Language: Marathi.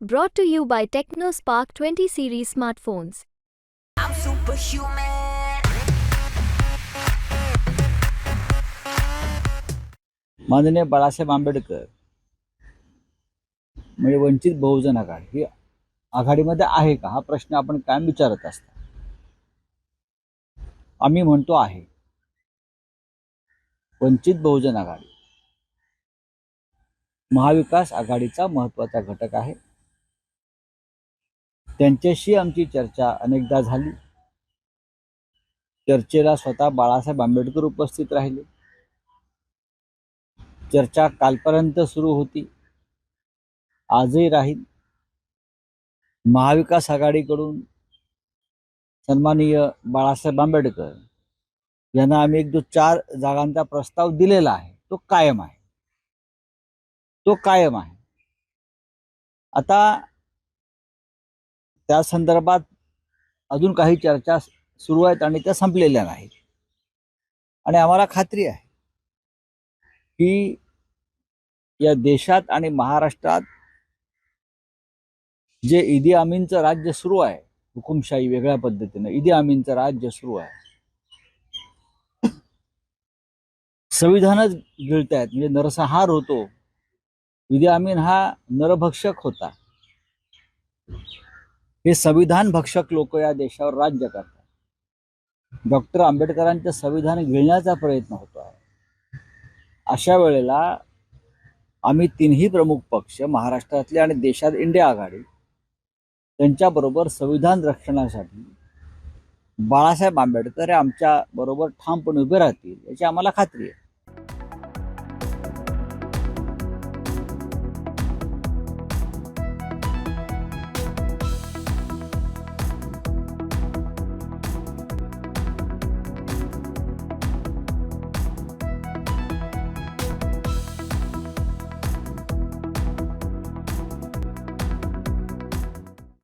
Brought to you by TechnoSpark 20 series smartphones. I'm superhuman. माननीय बाळासाहेब आंबेडकर म्हणजे वंचित बहुजन आघाडी ही आघाडीमध्ये आहे का हा प्रश्न आपण कायम विचारत असता आम्ही म्हणतो आहे वंचित बहुजन आघाडी महाविकास आघाडीचा महत्त्वाचा घटक आहे त्यांच्याशी आमची चर्चा अनेकदा झाली. चर्चेला स्वतः बाळासाहेब आंबेडकर उपस्थित राहिले. चर्चा कालपर्यंत सुरू होती. आजही राहील. महाविकास आघाडीकडून सन्माननीय बाळासाहेब आंबेडकर यांना आम्ही एक जो चार जागांचा प्रस्ताव दिलेला आहे तो कायम आहे. तो कायम आहे. आता त्या संदर्भात अजून काही चर्चा सुरू आहेत आणि त्या संपलेल्या नाहीत. आणि आम्हाला खात्री आहे की या देशात आणि महाराष्ट्रात जे इदी अमीनचं राज्य सुरू आहे हुकुमशाही वेगळ्या पद्धतीनं इदी अमीनचं राज्य सुरू आहे संविधानच गिळतायत म्हणजे नरसंहार होतो. ईदी अमीन हा नरभक्षक होता. हे संविधान भक्षक लोक या देशावर राज्य करतात. डॉक्टर आंबेडकरांचं संविधान गिळण्याचा प्रयत्न होतो आहे. अशा वेळेला आम्ही तिन्ही प्रमुख पक्ष महाराष्ट्रातले आणि देशात इंडिया आघाडी त्यांच्याबरोबर संविधान रक्षणासाठी बाळासाहेब आंबेडकर हे आमच्या बरोबर ठामपणे उभे राहतील याची आम्हाला खात्री आहे.